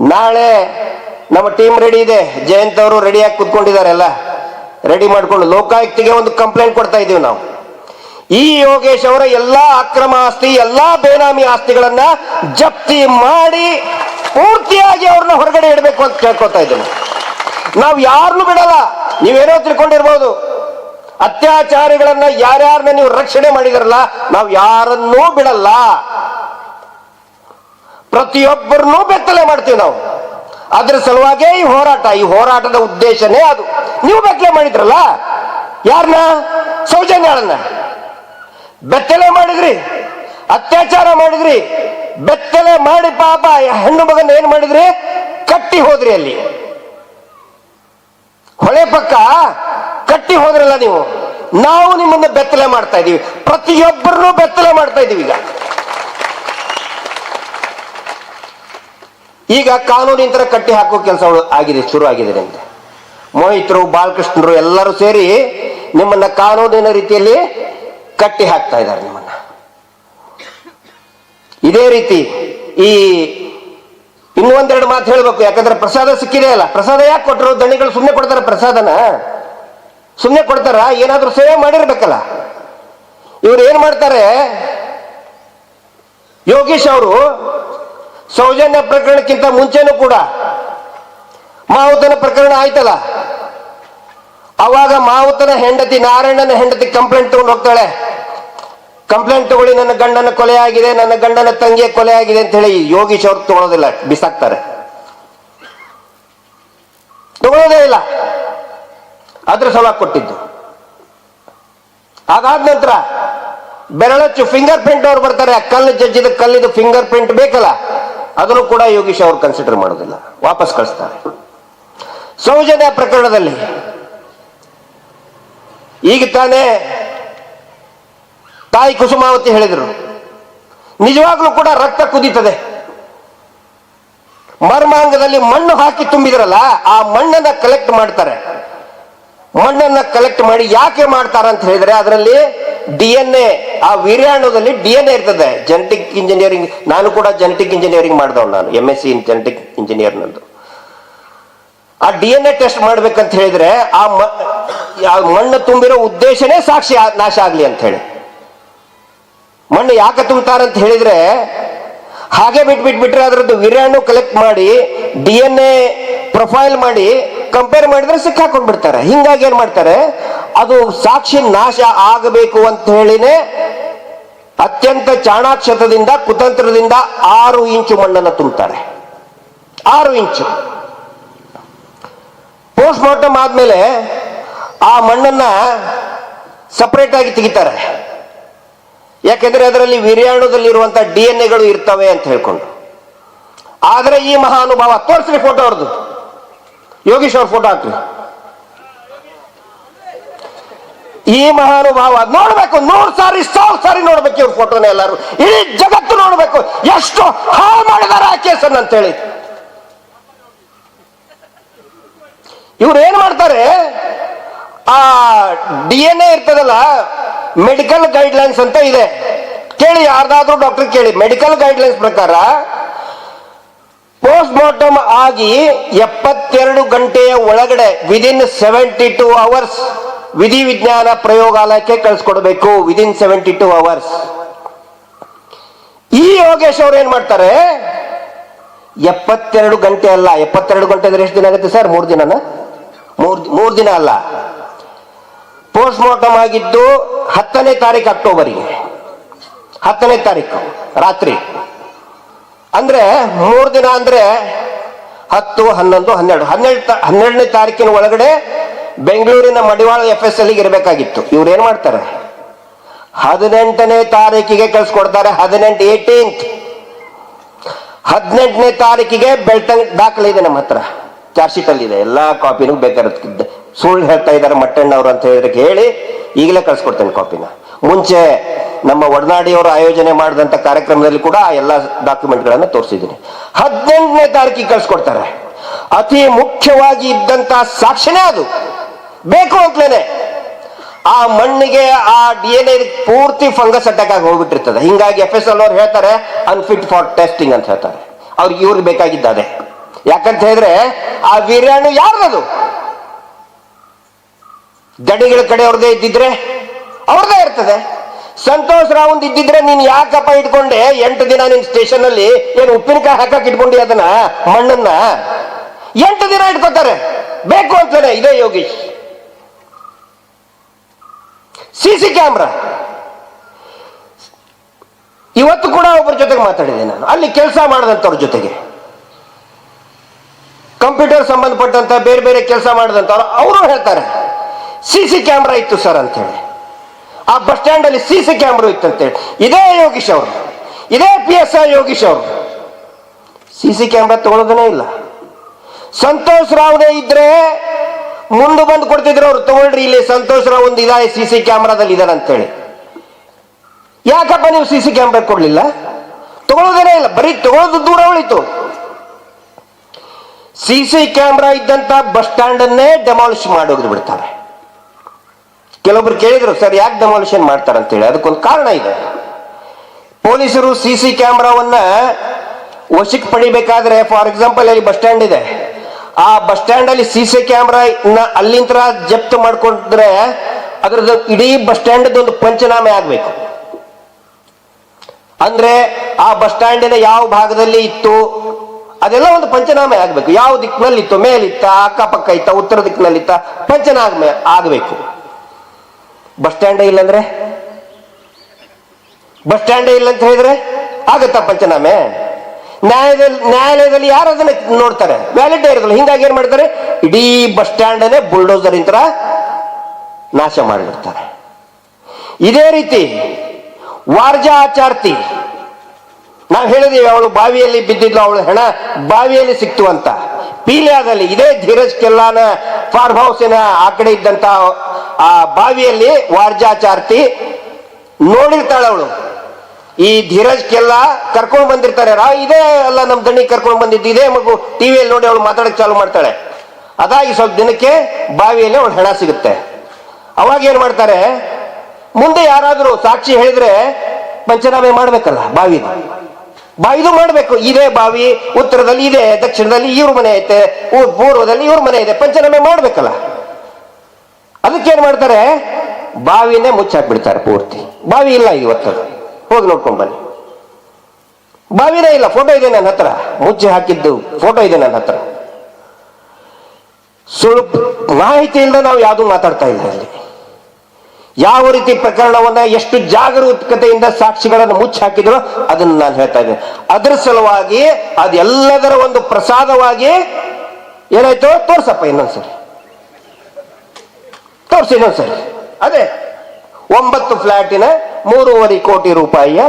ನಾಳೆ ನಮ್ಮ ಟೀಮ್ ರೆಡಿ ಇದೆ. ಜಯಂತ್ ಅವರು ರೆಡಿಯಾಗಿ ಕುತ್ಕೊಂಡಿದ್ದಾರೆ ಎಲ್ಲ ರೆಡಿ ಮಾಡಿಕೊಂಡು ಲೋಕಾಯುಕ್ತಿಗೆ ಒಂದು ಕಂಪ್ಲೇಂಟ್ ಕೊಡ್ತಾ ಇದೀವಿ ನಾವು. ಈ ಯೋಗೇಶ್ ಅವರ ಎಲ್ಲಾ ಅಕ್ರಮ ಆಸ್ತಿ, ಎಲ್ಲಾ ಬೇನಾಮಿ ಆಸ್ತಿಗಳನ್ನ ಜಪ್ತಿ ಮಾಡಿ ಪೂರ್ತಿಯಾಗಿ ಅವ್ರನ್ನ ಹೊರಗಡೆ ಇಡಬೇಕು ಅಂತ ಕೇಳ್ಕೊತಾ ಇದ್ದೇನೆ. ನಾವು ಯಾರನ್ನು ಬಿಡಲ್ಲ. ನೀವೇನೋ ತಿಳ್ಕೊಂಡಿರ್ಬೋದು. ಅತ್ಯಾಚಾರಿಗಳನ್ನ ಯಾರ್ಯಾರನ್ನ ನೀವು ರಕ್ಷಣೆ ಮಾಡಿದಿರಲ್ಲ, ನಾವು ಯಾರನ್ನೂ ಬಿಡಲ್ಲ. ಪ್ರತಿಯೊಬ್ಬರನ್ನೂ ಬೆತ್ತಲೆ ಮಾಡ್ತೀವಿ ನಾವು. ಅದ್ರ ಸಲುವಾಗೇ ಈ ಹೋರಾಟ, ಈ ಹೋರಾಟದ ಉದ್ದೇಶನೇ ಅದು. ನೀವು ಬೆತ್ತಲೆ ಮಾಡಿದ್ರಲ್ಲ ಯಾರನ್ನ ಸೌಜನ್ಯಾಳನ್ನ. ಬೆತ್ತಲೆ ಮಾಡಿದ್ರಿ, ಅತ್ಯಾಚಾರ ಮಾಡಿದ್ರಿ, ಬೆತ್ತಲೆ ಮಾಡಿ ಪಾಪ ಹೆಣ್ಣು ಮಗನ ಏನ್ ಮಾಡಿದ್ರಿ? ಕಟ್ಟಿ ಹೋದ್ರಿ ಅಲ್ಲಿ. ಹೊಳೆ ಪಕ್ಕ ಕಟ್ಟಿ ಹೋದ್ರಲ್ಲ ನೀವು? ನಾವು ನಿಮ್ಮನ್ನ ಬೆತ್ತಲೆ ಮಾಡ್ತಾ ಇದ್ದೀವಿ. ಪ್ರತಿಯೊಬ್ಬರನ್ನು ಬೆತ್ತಲೆ ಮಾಡ್ತಾ ಇದ್ದೀವಿ ಈಗ. ಈಗ ಕಾನೂನಿನ ತರ ಕಟ್ಟಿ ಹಾಕೋ ಕೆಲಸ ಆಗಿದೆ, ಶುರು ಆಗಿದೆ ಅಂತ ಮೋಹಿತರು, ಬಾಲಕೃಷ್ಣರು ಎಲ್ಲರೂ ಸೇರಿ ನಿಮ್ಮನ್ನ ಕಾನೂನಿನ ರೀತಿಯಲ್ಲಿ ಕಟ್ಟಿ ಹಾಕ್ತಾ ಇದ್ದಾರೆ ನಿಮ್ಮನ್ನ. ಇದೇ ರೀತಿ ಈ ಇನ್ನೂ ಒಂದೆರಡು ಮಾತು ಹೇಳ್ಬೇಕು. ಯಾಕಂದ್ರೆ ಪ್ರಸಾದ ಸಿಕ್ಕಿದೆ ಅಲ್ಲ. ಪ್ರಸಾದ ಯಾಕೆ ಕೊಟ್ಟರು? ದಣಿಗಳು ಸುಮ್ಮನೆ ಕೊಡ್ತಾರೆ ಪ್ರಸಾದನ. ಸುಮ್ಮನೆ ಕೊಡ್ತಾರ? ಏನಾದ್ರೂ ಸೇವೆ ಮಾಡಿರ್ಬೇಕಲ್ಲ. ಇವ್ರು ಏನ್ ಮಾಡ್ತಾರೆ? ಯೋಗೀಶ್ ಅವರು ಸೌಜನ್ಯ ಪ್ರಕರಣಕ್ಕಿಂತ ಮುಂಚೆನೂ ಕೂಡ ಮಾವುತನ ಪ್ರಕರಣ ಆಯ್ತಲ್ಲ. ಅವಾಗ ಮಾವುತನ ಹೆಂಡತಿ, ನಾರಾಯಣನ ಹೆಂಡತಿ ಕಂಪ್ಲೇಂಟ್ ತಗೊಂಡು ಹೋಗ್ತಾಳೆ. ಕಂಪ್ಲೇಂಟ್ ತಗೊಳ್ಳಿ, ನನ್ನ ಗಂಡನ ಕೊಲೆ ಆಗಿದೆ, ನನ್ನ ಗಂಡನ ತಂಗಿಯ ಕೊಲೆ ಆಗಿದೆ ಅಂತ ಹೇಳಿ ಯೋಗೀಶ್ ಅವ್ರು ತಗೊಳ್ಳೋದಿಲ್ಲ ಬಿಸಾಕ್ತಾರೆ. ತಗೊಳ್ಳೋದೇ ಇಲ್ಲ. ಅದ್ರ ಸಲ ಕೊಟ್ಟಿದ್ದು. ಅದಾದ ನಂತರ ಬೆರಳಚ್ಚು ಫಿಂಗರ್ ಪ್ರಿಂಟ್ ಅವ್ರು ಬರ್ತಾರೆ, ಕಲ್ಲು ಜಜ್ಜಿದ ಕಲ್ಲಿದ ಫಿಂಗರ್ ಪ್ರಿಂಟ್ ಬೇಕಲ್ಲ, ಅದನ್ನು ಕೂಡ ಯೋಗೀಶ್ ಅವರು ಕನ್ಸಿಡರ್ ಮಾಡೋದಿಲ್ಲ, ವಾಪಸ್ ಕಳಿಸ್ತಾರೆ. ಸೌಜನ್ಯ ಪ್ರಕರಣದಲ್ಲಿ ಈಗ ತಾನೇ ತಾಯಿ ಕುಸುಮಾವತಿ ಹೇಳಿದರು, ನಿಜವಾಗ್ಲೂ ಕೂಡ ರಕ್ತ ಕುದೀತದೆ. ಮರ್ಮಾಂಗದಲ್ಲಿ ಮಣ್ಣು ಹಾಕಿ ತುಂಬಿದ್ರಲ್ಲ, ಆ ಮಣ್ಣನ್ನ ಕಲೆಕ್ಟ್ ಮಾಡ್ತಾರೆ. ಮಣ್ಣನ್ನ ಕಲೆಕ್ಟ್ ಮಾಡಿ ಯಾಕೆ ಮಾಡ್ತಾರೆ ಅಂತ ಹೇಳಿದ್ರೆ ಅದರಲ್ಲಿ ಡಿ ಎನ್ ಎ ಆ ವೀರ್ಯಾಣುದಲ್ಲಿ ಡಿ ಎನ್ ಎ ಇರ್ತದೆ. ಜೆನೆಟಿಕ್ ಇಂಜಿನಿಯರಿಂಗ್ ನಾನು ಕೂಡ ಜೆನೆಟಿಕ್ ಇಂಜಿನಿಯರಿಂಗ್ ಮಾಡಿದವ್ ನಾನು M S C in genetic engineer ನಂದು. ಆ ಡಿ ಎನ್ ಎ ಟೆಸ್ಟ್ ಮಾಡ್ಬೇಕಂತ ಹೇಳಿದ್ರೆ ಆ ಮಣ್ಣು ತುಂಬಿರೋ ಉದ್ದೇಶನೇ ಸಾಕ್ಷಿ, ನಾಶ ಆಗ್ಲಿ ಅಂತ ಹೇಳಿ. ಮಣ್ಣು ಯಾಕೆ ತುಂಬ್ತಾರಂತ ಹೇಳಿದ್ರೆ ಹಾಗೆ ಬಿಟ್ಬಿಟ್ಬಿಟ್ರೆ ಅದರದ್ದು ವಿರಾಣು ಕಲೆಕ್ಟ್ ಮಾಡಿ ಡಿ ಎನ್ ಎ ಪ್ರೊಫೈಲ್ ಮಾಡಿ ಕಂಪೇರ್ ಮಾಡಿದ್ರೆ ಸಿಕ್ಕಾಕೊಂಡ್ಬಿಡ್ತಾರೆ. ಹಿಂಗಾಗಿ ಏನ್ ಮಾಡ್ತಾರೆ? ಅದು ಸಾಕ್ಷಿ ನಾಶ ಆಗಬೇಕು ಅಂತ ಹೇಳಿನೇ ಅತ್ಯಂತ ಚಾಣಾಕ್ಷತದಿಂದ, ಕುತಂತ್ರದಿಂದ ಆರು ಇಂಚು ಮಣ್ಣನ್ನು ತುಂಬುತ್ತಾರೆ ಆರು ಇಂಚು. ಪೋಸ್ಟ್ ಮಾರ್ಟಮ್ ಆದ್ಮೇಲೆ ಆ ಮಣ್ಣನ್ನ ಸಪರೇಟ್ ಆಗಿ ತೆಗಿತಾರೆ. ಯಾಕೆಂದ್ರೆ ಅದರಲ್ಲಿ ವಿರ್ಯಾಣುದಲ್ಲಿರುವಂತ ಡಿ ಎನ್ ಎಗಳು ಇರ್ತವೆ ಅಂತ ಹೇಳ್ಕೊಂಡು. ಆದ್ರೆ ಈ ಮಹಾನುಭಾವ, ತೋರಿಸ್ರಿ ಫೋಟೋ ಅವ್ರದ್ದು ಯೋಗೀಶ್ ಅವ್ರ ಫೋಟೋ ಹಾಕ್ರಿ. ಈ ಮಹಾನುಭಾವ ನೋಡ್ಬೇಕು, ನೂರ್ ಸಾರಿ, ಸಾವಿರ ಸಾರಿ ನೋಡ್ಬೇಕು ಇವ್ರ ಫೋಟೋನ ಎಲ್ಲರೂ. ಇಡೀ ಜಗತ್ತು ನೋಡ್ಬೇಕು, ಎಷ್ಟು ಹಾಳು ಮಾಡಿದಾರೆ ಆ ಕೇಸನ್ನು ಅಂತ ಹೇಳಿ. ಇವ್ರು ಏನ್ ಮಾಡ್ತಾರೆ? ಆ ಡಿ ಎನ್ ಎ ಇರ್ತದಲ್ಲ ಮೆಡಿಕಲ್ ಗೈಡ್ಲೈನ್ಸ್ ಅಂತ ಇದೆ. ಕೇಳಿ, ಯಾರ್ದಾದ್ರೂ ಡಾಕ್ಟರ್ ಕೇಳಿ. ಮೆಡಿಕಲ್ ಗೈಡ್ಲೈನ್ಸ್ ಪ್ರಕಾರ ಪೋಸ್ಟ್ ಮಾರ್ಟಮ್ ಆಗಿ ಎಪ್ಪತ್ತೆರಡು ಗಂಟೆಯ ಒಳಗಡೆ ವಿದಿನ್ ಸೆವೆಂಟಿ ಟೂ ಅವರ್ಸ್ ವಿಧಿ ವಿಜ್ಞಾನ ಪ್ರಯೋಗಾಲಯಕ್ಕೆ ಕಳಿಸ್ಕೊಡ್ಬೇಕು. ವಿದಿನ್ ಸೆವೆಂಟಿ ಟೂ ಅವರ್ಸ್ ಈ ಯೋಗೇಶ್ ಅವ್ರು ಏನ್ ಮಾಡ್ತಾರೆ? ಎಪ್ಪತ್ತೆರಡು ಗಂಟೆ ಅಲ್ಲ. ಎಪ್ಪತ್ತೆರಡು ಗಂಟೆ ಅಂದ್ರೆ ಎಷ್ಟು ದಿನ ಆಗುತ್ತೆ ಸರ್? ಮೂರು ದಿನನ? ಮೂರ್, ಮೂರು ದಿನ ಅಲ್ಲ. ಪೋಸ್ಟ್ ಮಾರ್ಟಮ್ ಆಗಿದ್ದು ಹತ್ತನೇ ತಾರೀಕು ಅಕ್ಟೋಬರಿಗೆ. ಹತ್ತನೇ ತಾರೀಕು ರಾತ್ರಿ. ಅಂದ್ರೆ ಮೂರು ದಿನ ಅಂದ್ರೆ ಹತ್ತು, ಹನ್ನೊಂದು, ಹನ್ನೆರಡು. ಹನ್ನೆರಡು ಹನ್ನೆರಡನೇ ತಾರೀಕಿನ ಒಳಗಡೆ ಬೆಂಗಳೂರಿನ ಮಡಿವಾಳ ಎಫ್ ಎಸ್ ಅಲ್ಲಿ ಇರಬೇಕಾಗಿತ್ತು. ಇವ್ರು ಏನ್ ಮಾಡ್ತಾರೆ? ಹದಿನೆಂಟನೇ ತಾರೀಕಿಗೆ ಕಳ್ಸಿಕೊಡ್ತಾರೆ. ಹದಿನೆಂಟು ಏಟೀನ್ತ್ ಹದಿನೆಂಟನೇ ತಾರೀಕಿಗೆ ಬೆಳ್ತಂಗ್ ದಾಖಲೆ ಇದೆ ನಮ್ಮ ಹತ್ರ. ಚಾರ್ಜ್ ಶೀಟ್ ಅಲ್ಲಿ ಇದೆ ಎಲ್ಲಾ ಕಾಪಿನೂ ಬೇಕಾದ್ರೆ ಸುಳ್ಳು ಹೇಳ್ತಾ ಇದ್ದಾರೆ ಮಟ್ಟಣ್ಣವ್ರು ಅಂತ ಹೇಳಿದ್ರೆ ಹೇಳಿ ಈಗಲೇ ಕಳ್ಸಿಕೊಡ್ತೇನೆ ಕಾಪಿನ. ಮುಂಚೆ ನಮ್ಮ ಒಡನಾಡಿಯವರು ಆಯೋಜನೆ ಮಾಡಿದಂತ ಕಾರ್ಯಕ್ರಮದಲ್ಲಿ ಕೂಡ ಆ ಎಲ್ಲ ಡಾಕ್ಯುಮೆಂಟ್ಗಳನ್ನು ತೋರಿಸಿದ್ದೀನಿ. ಹದಿನೆಂಟನೇ ತಾರೀಕಿಗೆ ಕಳ್ಸಿಕೊಡ್ತಾರೆ. ಅತಿ ಮುಖ್ಯವಾಗಿ ಇದ್ದಂತ ಸಾಕ್ಷಿನೇ ಅದು. ಬೇಕು ಅಂತಲೇನೆ. ಆ ಮಣ್ಣಿಗೆ ಆ ಡಿ ಎನ್ ಎ ಪೂರ್ತಿ ಫಂಗಸ್ ಅಟ್ಯಾಕ್ ಆಗಿ ಹೋಗ್ಬಿಟ್ಟಿರ್ತದೆ. ಹಿಂಗಾಗಿ ಎಫ್ ಎಸ್ ಎಲ್ ಅವ್ರು ಹೇಳ್ತಾರೆ ಅನ್ಫಿಟ್ ಫಾರ್ ಟೆಸ್ಟಿಂಗ್ ಅಂತ ಹೇಳ್ತಾರೆ. ಅವ್ರಿಗೆ ಇವ್ರಿಗೆ ಬೇಕಾಗಿದ್ದ ಅದೇ. ಯಾಕಂತ ಹೇಳಿದ್ರೆ ಆ ವೀರ್ಯಾಣು ಯಾರ್ದದು? ಗಡಿಗಳ ಕಡೆ ಅವ್ರದೇ ಇದ್ದಿದ್ರೆ ಅವ್ರದೇ ಇರ್ತದೆ. ಸಂತೋಷ್ ರಾವಂದ್ ಇದ್ದಿದ್ರೆ ನೀನ್ ಯಾಕಪ್ಪ ಇಟ್ಕೊಂಡೆ? ಎಂಟು ದಿನ ನಿನ್ ಸ್ಟೇಷನ್ ಅಲ್ಲಿ ಏನು ಉಪ್ಪಿನಕಾಯಿ ಹಾಕಕ್ ಇಟ್ಕೊಂಡಿ ಅದನ್ನ? ಮಣ್ಣನ್ನ? ಎಂಟು ದಿನ ಇಟ್ಕೋತಾರೆ. ಬೇಕು ಅಂತಾನೆ, ಇದೇ ಯೋಗೀಶ್. CC camera. ಇವತ್ತು ಕೂಡ ಒಬ್ಬರ ಜೊತೆಗೆ ಮಾತಾಡಿದೆ ನಾನು. ಅಲ್ಲಿ ಕೆಲಸ ಮಾಡದಂತವ್ರ ಜೊತೆಗೆ. ಕಂಪ್ಯೂಟರ್ ಸಂಬಂಧಪಟ್ಟಂತ ಬೇರೆ ಬೇರೆ ಕೆಲಸ ಮಾಡಿದಂತವ್ರು ಅವರು ಹೇಳ್ತಾರೆ. ಸಿ ಸಿ ಕ್ಯಾಮ್ರಾ ಇತ್ತು ಸರ್ ಅಂತೇಳಿ. ಆ ಬಸ್ ಸ್ಟ್ಯಾಂಡ್ ಅಲ್ಲಿ ಸಿ ಸಿ ಕ್ಯಾಮ್ರಾ ಇತ್ತು ಅಂತೇಳಿ. ಇದೇ ಯೋಗೀಶ್ ಅವರು. ಇದೇ ಪಿ ಎಸ್ ಐ ಯೋಗೀಶ್ ಅವರು. ಸಿ ಸಿ ಕ್ಯಾಮ್ರಾ ತಗೊಳ್ಳೋದನೇ ಇಲ್ಲ. ಸಂತೋಷ್ ರಾವ್ನೇ ಇದ್ರೆ ಮುಂದೆ ಬಂದು ಕೊಡ್ತಿದ್ರು ಅವ್ರು, ತಗೊಳ್ರಿ ಇಲ್ಲಿ ಸಂತೋಷ್ ರಾವ್ ಒಂದು ಇದಾಯ್ ಸಿ ಸಿ ಕ್ಯಾಮ್ರಾದಲ್ಲಿ ಇದಾರೆ ಅಂತೇಳಿ. ಯಾಕಪ್ಪ ನೀವು ಸಿ ಸಿ ಕ್ಯಾಮ್ರಾ ಕೊಡ್ಲಿಲ್ಲ? ತಗೊಳ್ಳೋದೇನೇ ಇಲ್ಲ. ಬರೀ ತಗೊಳ್ಳೋದು ದೂರ ಉಳಿತು. ಸಿ ಸಿ ಕ್ಯಾಮ್ರಾ ಇದ್ದಂತ ಬಸ್ ಸ್ಟ್ಯಾಂಡನ್ನೇ ಡೆಮಾಲಿಷ್ ಮಾಡೋದು ಬಿಡ್ತಾರೆ. ಕೆಲವೊಬ್ರು ಕೇಳಿದ್ರು, ಸರ್, ಯಾಕೆ ಡೆಮಾಲಿಷನ್ ಮಾಡ್ತಾರೆ? ಅಂತೇಳಿ. ಅದಕ್ಕೊಂದು ಕಾರಣ ಇದೆ. ಪೊಲೀಸರು ಸಿ ಸಿ ಕ್ಯಾಮ್ರಾವನ್ನ ವಶಕ್ಕೆ ಪಡಿಬೇಕಾದ್ರೆ ಫಾರ್ ಎಕ್ಸಾಂಪಲ್ ಅಲ್ಲಿ ಬಸ್ ಸ್ಟ್ಯಾಂಡ್ ಇದೆ. ಆ ಬಸ್ ಸ್ಟ್ಯಾಂಡ್ ಅಲ್ಲಿ ಸಿ ಸಿ ಕ್ಯಾಮ್ರಾ ಅಲ್ಲಿಂದ ಜಪ್ತು ಮಾಡ್ಕೊಂಡ್ರೆ ಅದ್ರದ್ದು ಇಡೀ ಬಸ್ ಸ್ಟ್ಯಾಂಡ್ ಒಂದು ಪಂಚನಾಮೆ ಆಗ್ಬೇಕು. ಅಂದ್ರೆ ಆ ಬಸ್ ಸ್ಟ್ಯಾಂಡಿನ ಯಾವ ಭಾಗದಲ್ಲಿ ಇತ್ತು, ಅದೆಲ್ಲ ಒಂದು ಪಂಚನಾಮೆ ಆಗ್ಬೇಕು. ಯಾವ ದಿಕ್ಕಿನಲ್ಲಿತ್ತು, ಮೇಲಿತ್ತ, ಅಕ್ಕಪಕ್ಕ ಇತ್ತ, ಉತ್ತರ ದಿಕ್ಕಿನಲ್ಲಿ ಇತ್ತ ಪಂಚನಾಮೆ ಆಗ್ಬೇಕು. ಬಸ್ ಸ್ಟ್ಯಾಂಡೇ ಇಲ್ಲಂದ್ರೆ? ಬಸ್ ಸ್ಟ್ಯಾಂಡೇ ಇಲ್ಲ ಅಂತ ಹೇಳಿದ್ರೆ ಆಗುತ್ತಾ ಪಂಚನಾಮೆ? ನ್ಯಾಯದಲ್ಲಿ ನ್ಯಾಯಾಲಯದಲ್ಲಿ ಯಾರು ಅದನ್ನ ನೋಡ್ತಾರೆ? ವ್ಯಾಲಿಡ್ ಇರೋದಿಲ್ಲ ಹಿಂಗಾಗಿ ಏನ್ ಮಾಡ್ತಾರೆ? ಇಡೀ ಬಸ್ ಸ್ಟ್ಯಾಂಡನ್ನೇ ಬುಲ್ಡೋಸರ್ ಇಂತರ ನಾಶ ಮಾಡಿಬಿಡ್ತಾರೆ ಇದೇ ರೀತಿ ವಾರ್ಜಾ ಆಚಾರ್ತಿ ನಾವು ಹೇಳಿದೀವಿ, ಅವಳು ಬಾವಿಯಲ್ಲಿ ಬಿದ್ದಿದ್ಲು, ಅವಳು ಹೆಣ, ಬಾವಿಯಲ್ಲಿ ಸಿಕ್ತು ಅಂತ. ಪೀಲ್ಯಾದಲ್ಲಿ ಇದೇ ಧೀರಜ್ ಕೆಲ್ಲಾನ ಫಾರ್ಮ್ ಹೌಸಿನ ಆ ಕಡೆ ಇದ್ದಂತ ಆ ಬಾವಿಯಲ್ಲಿ ವಾರ್ಜಾಚಾರ್ತಿ ನೋಡಿರ್ತಾಳೆ ಅವಳು. ಈ ಧೀರಜ್ ಕೆಲ್ಲ ಕರ್ಕೊಂಡು ಬಂದಿರ್ತಾರೆ. ರಾ, ಇದೇ ಅಲ್ಲ ನಮ್ಮ ದಣ್ಣಿ ಕರ್ಕೊಂಡು ಬಂದಿದ್ದು. ಇದೇ ಮಗು ಟಿವಿಯಲ್ಲಿ ನೋಡಿ ಅವಳು ಮಾತಾಡಕ್ ಚಾಲು ಮಾಡ್ತಾಳೆ. ಅದಾಗಿ ಸ್ವಲ್ಪ ದಿನಕ್ಕೆ ಬಾವಿಯಲ್ಲಿ ಅವಳು ಹೆಣ ಸಿಗುತ್ತೆ. ಅವಾಗ ಏನ್ ಮಾಡ್ತಾರೆ? ಮುಂದೆ ಯಾರಾದರೂ ಸಾಕ್ಷಿ ಹೇಳಿದ್ರೆ ಪಂಚನಾಮೆ ಮಾಡ್ಬೇಕಲ್ಲ ಬಾವಿದು ಬಾವಿದು ಮಾಡ್ಬೇಕು. ಇದೇ ಬಾವಿ, ಉತ್ತರದಲ್ಲಿ ಇದೆ, ದಕ್ಷಿಣದಲ್ಲಿ ಇವ್ರ ಮನೆ ಐತೆ ಪೂರ್ವದಲ್ಲಿ ಇವ್ರ ಮನೆ ಇದೆ. ಪಂಚನಾಮೆ ಮಾಡ್ಬೇಕಲ್ಲ. ಅದಕ್ಕೇನ್ ಮಾಡ್ತಾರೆ? ಬಾವಿನೇ ಮುಚ್ಚಾಕ್ಬಿಡ್ತಾರೆ ಪೂರ್ತಿ. ಬಾವಿ ಇಲ್ಲ ಇವತ್ತು. ಹೋಗಿ ನೋಡ್ಕೊಂಡ್ ಬನ್ನಿ. ಬಾವಿನೇ ಇಲ್ಲ ಫೋಟೋ ಇದೆ ನನ್ನ ಹತ್ರ. ಮುಚ್ಚಿ ಹಾಕಿದ್ದು ಫೋಟೋ ಇದೆ ನನ್ನ ಹತ್ರ. ಸ್ವಲ್ಪ ಮಾಹಿತಿಯಿಂದ ನಾವು ಯಾವುದು ಮಾತಾಡ್ತಾ ಇಲ್ಲ ಇಲ್ಲಿ ಯಾವ ರೀತಿ ಪ್ರಕರಣವನ್ನ ಎಷ್ಟು ಜಾಗರೂಕತೆಯಿಂದ ಸಾಕ್ಷಿಗಳನ್ನು ಮುಚ್ಚಿ ಹಾಕಿದ್ರು ಅದನ್ನ ನಾನು ಹೇಳ್ತಾ ಇದ್ದೇನೆ. ಅದರ ಸಲುವಾಗಿ ಅದೆಲ್ಲದರ ಒಂದು ಪ್ರಸಾದವಾಗಿ ಏನಾಯ್ತು? ತೋರ್ಸಪ್ಪ ಇನ್ನೊಂದ್ಸರಿ. ತೋರ್ಸಿ ಇನ್ನೊಂದ್ಸರಿ. ಅದೇ ಒಂಬತ್ತು ಫ್ಲಾಟಿನ ಮೂರುವರೆ ಕೋಟಿ ರೂಪಾಯಿಯ